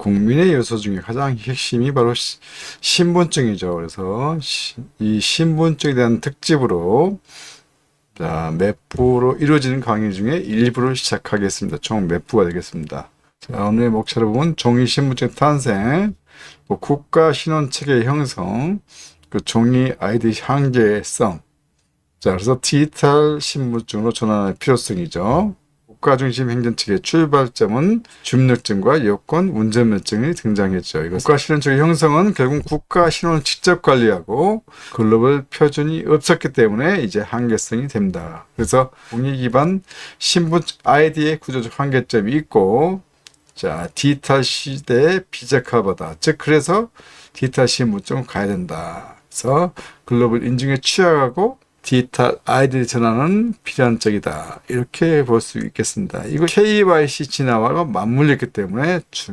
국민의 요소 중에 가장 핵심이 바로 시- 신분증이죠. 그래서 시- 이 신분증에 대한 특집으로 자, 몇 부로 이루어지는 강의 중에 일부를 시작하겠습니다. 총몇 부가 되겠습니다. 자, 오늘의 목차를 보면 종이 신분증 탄생, 뭐 국가 신원 체계 형성, 그 종이 아이디 한계성. 자, 그래서 디지털 신분증으로 전환할 필요성이죠. 국가 중심 행정 체계 출발점은 주민등록증과 여권, 운전면허증이 등장했죠. 이거 국가 신원체계 형성은 결국 국가 신원을 직접 관리하고 글로벌 표준이 없었기 때문에 이제 한계성이 됩니다. 그래서 공익 기반 신분 아이디의 구조적 한계점이 있고 자, 디지털 시대의 비적화보다 즉 그래서 디지털 신분증을 가야 된다. 그래서 글로벌 인증에 취약하고 디지털 아이디 전환은 필연적이다. 이렇게 볼 수 있겠습니다. 이거 KYC 진화와 맞물렸기 때문에 중